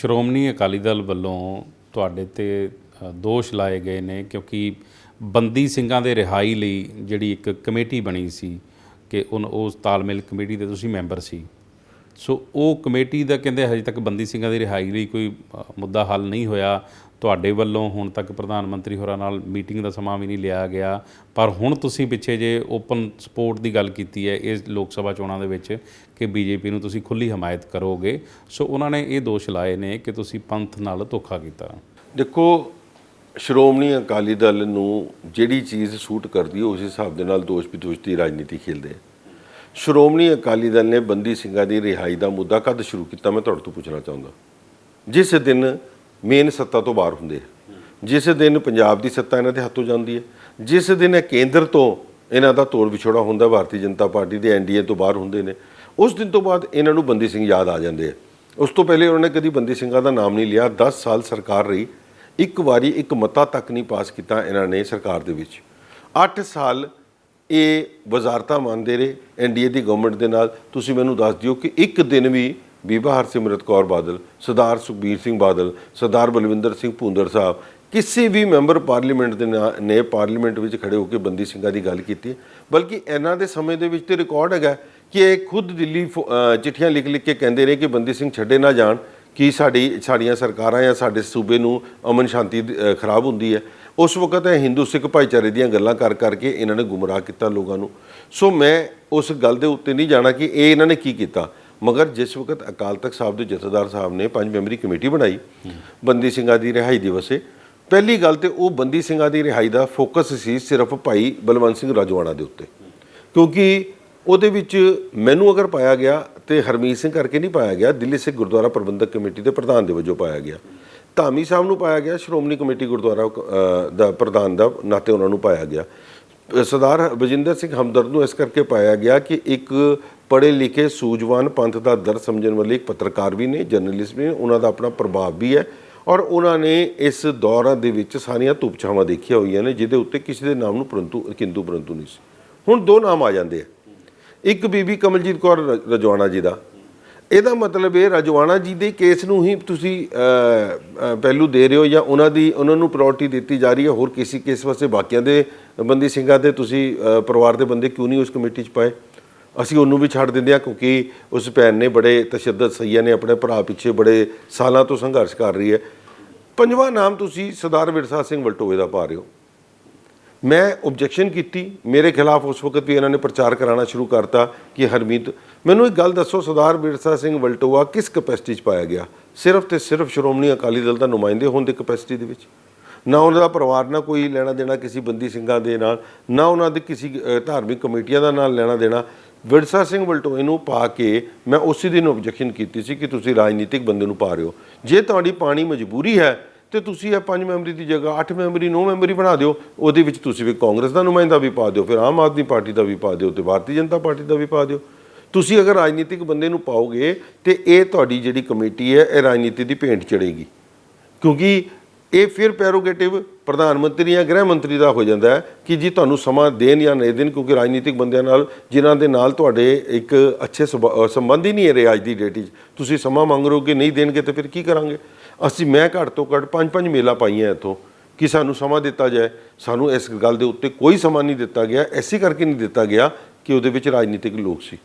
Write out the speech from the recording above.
ਸ਼੍ਰੋਮਣੀ ਅਕਾਲੀ ਦਲ ਵੱਲੋਂ ਤੁਹਾਡੇ ਤੇ ਦੋਸ਼ ਲਾਏ ਗਏ ਨੇ ਕਿਉਂਕਿ ਬੰਦੀ ਸਿੰਘਾਂ ਦੇ ਰਿਹਾਈ ਲਈ ਜਿਹੜੀ ਇੱਕ ਕਮੇਟੀ ਬਣੀ ਸੀ ਕਿ ਉਨ, ਉਸ ਤਾਲਮੇਲ ਕਮੇਟੀ ਦੇ ਤੁਸੀਂ ਮੈਂਬਰ ਸੀ। ਸੋ ਉਹ ਕਮੇਟੀ ਦਾ ਕਹਿੰਦੇ ਹਜੇ ਤੱਕ ਬੰਦੀ ਸਿੰਘਾਂ ਦੀ ਰਿਹਾਈ ਲਈ ਕੋਈ ਮੁੱਦਾ ਹੱਲ ਨਹੀਂ ਹੋਇਆ। ਤੁਹਾਡੇ ਵੱਲੋਂ ਹੁਣ ਤੱਕ ਪ੍ਰਧਾਨ ਮੰਤਰੀ ਹੋਰਾਂ ਨਾਲ ਮੀਟਿੰਗ ਦਾ ਸਮਾਂ ਵੀ ਨਹੀਂ ਲਿਆ ਗਿਆ। ਪਰ ਹੁਣ ਤੁਸੀਂ ਪਿੱਛੇ ਜੇ ਓਪਨ ਸਪੋਰਟ ਦੀ ਗੱਲ ਕੀਤੀ ਹੈ ਇਸ ਲੋਕ ਸਭਾ ਚੋਣਾਂ ਦੇ ਵਿੱਚ ਕਿ ਬੀਜੇਪੀ ਨੂੰ ਤੁਸੀਂ ਖੁੱਲੀ ਹਮਾਇਤ ਕਰੋਗੇ। ਸੋ ਉਹਨਾਂ ਨੇ ਇਹ ਦੋਸ਼ ਲਾਏ ਨੇ ਕਿ ਤੁਸੀਂ ਪੰਥ ਨਾਲ ਧੋਖਾ ਕੀਤਾ। ਦੇਖੋ, ਸ਼੍ਰੋਮਣੀ ਅਕਾਲੀ ਦਲ ਨੂੰ ਜਿਹੜੀ ਚੀਜ਼ ਸੂਟ ਕਰਦੀ ਹੈ, ਉਸ ਹਿਸਾਬ ਦੇ ਨਾਲ ਦੋਸ਼ ਵਿਦੋਸ਼ ਦੀ ਰਾਜਨੀਤੀ ਖੇਲਦੇ ਆ। ਸ਼੍ਰੋਮਣੀ ਅਕਾਲੀ ਦਲ ਨੇ ਬੰਦੀ ਸਿੰਘਾਂ ਦੀ ਰਿਹਾਈ ਦਾ ਮੁੱਦਾ ਕਦ ਸ਼ੁਰੂ ਕੀਤਾ, ਮੈਂ ਤੁਹਾਡੇ ਤੋਂ ਪੁੱਛਣਾ ਚਾਹੁੰਦਾ। ਜਿਸ ਦਿਨ ਮੇਨ ਸੱਤਾ ਤੋਂ ਬਾਹਰ ਹੁੰਦੇ ਆ, ਜਿਸ ਦਿਨ ਪੰਜਾਬ ਦੀ ਸੱਤਾ ਇਹਨਾਂ ਦੇ ਹੱਥੋਂ ਜਾਂਦੀ ਹੈ ਜਿਸ ਦਿਨ ਇਹ ਕੇਂਦਰ ਤੋਂ ਇਹਨਾਂ ਦਾ ਤੋੜ ਵਿਛੋੜਾ ਹੁੰਦਾ, ਭਾਰਤੀ ਜਨਤਾ ਪਾਰਟੀ ਦੇ ਐਨਡੀਏ ਤੋਂ ਬਾਹਰ ਹੁੰਦੇ ਨੇ, ਉਸ ਦਿਨ ਤੋਂ ਬਾਅਦ ਇਹਨਾਂ ਨੂੰ ਬੰਦੀ ਸਿੰਘ ਯਾਦ ਆ ਜਾਂਦੇ ਆ। ਉਸ ਤੋਂ ਪਹਿਲੇ ਉਹਨਾਂ ਨੇ ਕਦੀ ਬੰਦੀ ਸਿੰਘਾਂ ਦਾ ਨਾਮ ਨਹੀਂ ਲਿਆ 10 ਸਾਲ ਸਰਕਾਰ ਰਹੀ, ਇੱਕ ਵਾਰੀ ਇੱਕ ਮਤਾ ਤੱਕ ਨਹੀਂ ਪਾਸ ਕੀਤਾ ਇਹਨਾਂ ਨੇ ਸਰਕਾਰ ਦੇ ਵਿੱਚ। 8 ਸਾਲ ਇਹ ਵਜ਼ਾਰਤਾ ਮੰਨਦੇ ਰਹੇ ਐਨਡੀਏ ਦੀ ਗਵਰਨਮੈਂਟ ਦੇ ਨਾਲ। ਤੁਸੀਂ ਮੈਨੂੰ ਦੱਸ ਦਿਓ ਕਿ ਇੱਕ ਦਿਨ ਵੀ ਬੀਬਾ ਹਰਸਿਮਰਤ ਕੌਰ ਬਾਦਲ, ਸਰਦਾਰ ਸੁਖਬੀਰ ਸਿੰਘ ਬਾਦਲ, ਸਰਦਾਰ ਬਲਵਿੰਦਰ ਸਿੰਘ ਭੁੰਦਰ ਸਾਹਿਬ, ਕਿਸੇ ਵੀ ਮੈਂਬਰ ਪਾਰਲੀਮੈਂਟ ਦੇ ਨਾ- ਨੇ ਪਾਰਲੀਮੈਂਟ ਵਿੱਚ ਖੜੇ ਹੋ ਕੇ ਬੰਦੀ ਸਿੰਘਾਂ ਦੀ ਗੱਲ ਕੀਤੀ। ਬਲਕਿ ਇਹਨਾਂ ਦੇ ਸਮੇਂ ਦੇ ਵਿੱਚ ਤੇ ਰਿਕਾਰਡ ਹੈਗਾ ਕਿ ਇਹ ਖੁਦ ਦਿੱਲੀ ਫੋ- ਚਿੱਠੀਆਂ ਲਿਖ ਲਿਖ ਕੇ ਕਹਿੰਦੇ ਰਹੇ ਕਿ ਬੰਦੀ ਸਿੰਘ ਛੱਡੇ ਨਾ ਜਾਣ, ਕਿ ਸਾਡੀ, ਸਾਡੀਆਂ ਸਰਕਾਰਾਂ ਜਾਂ ਸਾਡੇ ਸੂਬੇ ਨੂੰ ਅਮਨ ਸ਼ਾਂਤੀ ਖਰਾਬ ਹੁੰਦੀ ਹੈ। ਉਸ ਵਕਤ ਇਹ ਹਿੰਦੂ ਸਿੱਖ ਭਾਈਚਾਰੇ ਦੀਆਂ ਗੱਲਾਂ ਕਰ ਕਰਕੇ ਇਹਨਾਂ ਨੇ ਗੁੰਮਰਾਹ ਕੀਤਾ ਲੋਕਾਂ ਨੂੰ। ਸੋ ਮੈਂ ਉਸ ਗੱਲ ਦੇ ਉੱਤੇ ਨਹੀਂ ਜਾਣਾ ਕਿ ਇਹ ਇਹਨਾਂ ਨੇ ਕੀ ਕੀਤਾ। ਮਗਰ ਜਿਸ ਵਕਤ ਅਕਾਲ ਤਖਤ ਸਾਹਿਬ ਦੇ ਜਥੇਦਾਰ ਸਾਹਿਬ ਨੇ ਪੰਜ ਮੈਂਬਰੀ ਕਮੇਟੀ ਬਣਾਈ, ਬੰਦੀ ਸਿੰਘਾਂ ਦੀ ਰਿਹਾਈ ਦਿਵਸੇ, ਪਹਿਲੀ ਗੱਲ ਤੇ ਉਹ ਬੰਦੀ ਸਿੰਘਾਂ ਦੀ ਰਿਹਾਈ ਦਾ ਫੋਕਸ ਸੀ ਸਿਰਫ ਭਾਈ ਬਲਵੰਤ ਸਿੰਘ ਰਾਜਵਾੜਾ ਦੇ ਉੱਤੇ। ਕਿਉਂਕਿ ਉਹਦੇ ਵਿੱਚ ਮੈਨੂੰ ਅਗਰ ਪਾਇਆ ਗਿਆ ਤੇ ਹਰਮੀਤ ਸਿੰਘ ਕਰਕੇ ਨਹੀਂ ਪਾਇਆ ਗਿਆ, ਦਿੱਲੀ ਸਿੱਖ ਗੁਰਦੁਆਰਾ ਪ੍ਰਬੰਧਕ ਕਮੇਟੀ ਦੇ ਪ੍ਰਧਾਨ ਦੇ ਵਜੋਂ ਪਾਇਆ ਗਿਆ। ਧਾਮੀ ਸਾਹਿਬ ਨੂੰ ਪਾਇਆ ਗਿਆ ਸ਼੍ਰੋਮਣੀ ਕਮੇਟੀ ਗੁਰਦੁਆਰਾ ਅ, ਦਾ ਪ੍ਰਧਾਨ ਦਾ ਨਾਤੇ ਉਹਨਾਂ ਨੂੰ ਪਾਇਆ ਗਿਆ। ਅ, ਸਰਦਾਰ ਬਜਿੰਦਰ ਸਿੰਘ ਹਮਦਰਦ ਨੂੰ ਇਸ ਕਰਕੇ ਪਾਇਆ ਗਿਆ ਕਿ ਇੱਕ ਪੜ੍ਹੇ ਲਿਖੇ ਸੂਝਵਾਨ ਪੰਥ ਦਾ ਦਰ ਸਮਝਣ ਵਾਲੇ ਇੱਕ ਪੱਤਰਕਾਰ ਵੀ ਨੇ ਜਰਨਲਿਸਟ ਵੀ ਨੇ ਉਹਨਾਂ ਦਾ ਆਪਣਾ ਪ੍ਰਭਾਵ ਵੀ ਹੈ ਔਰ ਉਹਨਾਂ ਨੇ ਇਸ ਦੌਰਾਂ ਦੇ ਵਿੱਚ ਸਾਰੀਆਂ ਧੁਪਛਾਵਾਂ ਦੇਖੀਆਂ ਹੋਈਆਂ ਨੇ ਜਿਹਦੇ ਉੱਤੇ ਕਿਸੇ ਦੇ ਨਾਮ ਨੂੰ ਪਰੰਤੂ ਕਿੰਤੂ ਪਰੰਤੂ ਨਹੀਂ ਸੀ। ਹੁਣ ਦੋ ਨਾਮ ਆ ਜਾਂਦੇ ਆ। ਇੱਕ ਬੀਬੀ ਕਮਲਜੀਤ ਕੌਰ ਰ- ਰਜਵਾਣਾ ਜੀ ਦਾ ਇਹਦਾ ਮਤਲਬ ਇਹ ਰਜਵਾਣਾ ਜੀ ਦੇ ਕੇਸ ਨੂੰ ਹੀ ਤੁਸੀਂ ਪਹਿਲੂ ਦੇ ਰਹੇ ਹੋ ਜਾਂ ਉਹਨਾਂ ਦੀ, ਉਹਨਾਂ ਨੂੰ ਪ੍ਰਾਇੋਰਟੀ ਦਿੱਤੀ ਜਾ ਰਹੀ ਹੈ? ਹੋਰ ਕਿਸੇ ਕੇਸ ਵਾਸਤੇ ਬਾਕੀਆਂ ਦੇ ਬੰਦੀ ਸਿੰਘਾਂ ਦੇ ਤੁਸੀਂ ਪਰਿਵਾਰ ਦੇ ਬੰਦੇ ਕਿਉਂ ਨਹੀਂ ਉਸ ਕਮੇਟੀ 'ਚ ਪਾਏ? ਅਸੀਂ ਉਹਨੂੰ ਵੀ ਛੱਡ ਦਿੰਦੇ ਆ ਕਿਉਂਕਿ ਉਸ ਭੈਣ ਨੇ ਬੜੇ ਤਸ਼ੱਦਦ ਸਈਆ ਨੇ ਆਪਣੇ ਭਰਾ ਪਿੱਛੇ ਬੜੇ ਸਾਲਾਂ ਤੋਂ ਸੰਘਰਸ਼ ਕਰ ਰਹੀ ਹੈ। ਪੰਜਵਾਂ ਨਾਮ ਤੁਸੀਂ ਸਰਦਾਰ ਵਿਰਸਾ ਸਿੰਘ ਵਲਟੋਏ ਦਾ ਪਾ ਰਹੇ ਹੋ। ਮੈਂ ਆਬਜੈਕਸ਼ਨ ਕੀਤੀ। ਮੇਰੇ ਖਿਲਾਫ ਉਸ ਵਕਤ ਵੀ ਇਹਨਾਂ ਨੇ ਪ੍ਰਚਾਰ ਕਰਾਉਣਾ ਸ਼ੁਰੂ ਕਰਤਾ ਕਿ ਹਰਮੀਤ, ਮੈਨੂੰ ਇੱਕ ਗੱਲ ਦੱਸੋ, ਸਰਦਾਰ ਬਿਰਸਾ ਸਿੰਘ ਵਲਟੋਆ ਕਿਸ ਕਪੈਸਿਟੀ 'ਚ ਪਾਇਆ ਗਿਆ? ਸਿਰਫ ਤੇ ਸਿਰਫ ਸ਼੍ਰੋਮਣੀ ਅਕਾਲੀ ਦਲ ਦਾ ਨੁਮਾਇੰਦੇ ਹੋਣ ਦੀ ਕਪੈਸਿਟੀ ਦੇ ਵਿੱਚ? ਨਾ ਉਹਨਾਂ ਦਾ ਪਰਿਵਾਰ ਨਾਲ ਕੋਈ ਲੈਣਾ ਦੇਣਾ ਕਿਸੇ ਬੰਦੀ ਸਿੰਘਾਂ ਦੇ ਨਾਲ, ਨਾ ਉਹਨਾਂ ਦੇ ਕਿਸੇ ਧਾਰਮਿਕ ਕਮੇਟੀਆਂ ਦਾ ਨਾਲ ਲੈਣਾ ਦੇਣਾ। ਵਿਰਸਾ ਸਿੰਘ ਵਲਟੋਏ ਨੂੰ ਪਾ ਕੇ ਮੈਂ ਉਸੇ ਦਿਨ ਆਬਜੈਕਸ਼ਨ ਕੀਤੀ ਸੀ ਕਿ ਤੁਸੀਂ ਰਾਜਨੀਤਿਕ ਬੰਦੇ ਨੂੰ ਪਾ ਰਹੇ ਹੋ। ਜੇ ਤੁਹਾਡੀ ਪਾਣੀ ਮਜਬੂਰੀ ਹੈ ਤੇ ਤੁਸੀਂ ਇਹ ਪੰਜ ਮੈਂਬਰੀ ਦੀ ਜਗ੍ਹਾ 8 ਮੈਂਬਰੀ 9 ਮੈਂਬਰੀ ਬਣਾ ਦਿਓ, ਉਹਦੇ ਵਿੱਚ ਤੁਸੀਂ ਵੀ ਕਾਂਗਰਸ ਦਾ ਨੁਮਾਇੰਦਾ ਵੀ ਪਾ ਦਿਓ, ਫਿਰ ਆਮ ਆਦਮੀ ਪਾਰਟੀ ਦਾ ਵੀ ਪਾ ਦਿਓ ਤੇ ਭਾਰਤੀ ਜਨਤਾ ਪਾਰਟੀ ਦਾ ਵੀ ਪਾ ਦਿਓ। ਤੁਸੀਂ ਅਗਰ ਰਾਜਨੀਤਿਕ ਬੰਦੇ ਨੂੰ ਪਾਓਗੇ ਤੇ ਇਹ ਤੁਹਾਡੀ ਜਿਹੜੀ ਕਮੇਟੀ ਹੈ, ਇਹ ਰਾਜਨੀਤੀ ਦੀ ਭੇਂਟ ਚੜੇਗੀ ਕਿਉਂਕਿ ਇਹ ਫਿਰ ਪੈਰੋਗੇਟਿਵ ਪ੍ਰਧਾਨ ਮੰਤਰੀ ਜਾਂ ਗ੍ਰਹਿ ਮੰਤਰੀ ਦਾ ਹੋ ਜਾਂਦਾ ਹੈ ਕਿ ਜੀ ਤੁਹਾਨੂੰ ਸਮਾਂ ਦੇਣ ਜਾਂ ਨਹੀਂ ਦੇਣ, ਕਿਉਂਕਿ ਰਾਜਨੀਤਿਕ ਬੰਦਿਆਂ ਨਾਲ, ਜਿਨ੍ਹਾਂ ਦੇ ਨਾਲ ਤੁਹਾਡੇ ਇੱਕ ਅੱਛੇ ਸਬਾ- ਸੰਬੰਧ ਹੀ ਨਹੀਂ ਹੈ ਰਹੇ ਅੱਜ ਦੀ ਡੇਟ 'ਚ। ਤੁਸੀਂ ਸਮਾਂ ਮੰਗ ਰਹੇ ਹੋ ਕਿ ਨਹੀਂ ਦੇਣਗੇ ਤਾਂ ਫਿਰ ਕੀ ਕਰਾਂਗੇ? ਅਸੀਂ ਮੈਂ ਘੱਟ ਤੋਂ ਘੱਟ ਪੰਜ ਪੰਜ ਮੇਲਾ ਪਾਈਆਂ ਇੱਥੋਂ, ਕਿ ਸਾਨੂੰ ਸਮਾਂ ਦਿੱਤਾ ਜਾਏ। ਸਾਨੂੰ ਇਸ ਗੱਲ ਦੇ ਉੱਤੇ ਕੋਈ ਸਮਾਂ ਨਹੀਂ ਦਿੱਤਾ ਗਿਆ। ਐਸੀ ਕਰਕੇ ਨਹੀਂ ਦਿੱਤਾ ਗਿਆ ਕਿ ਉਹਦੇ ਵਿੱਚ ਰਾਜਨੀਤਿਕ ਲੋਕ ਸੀ।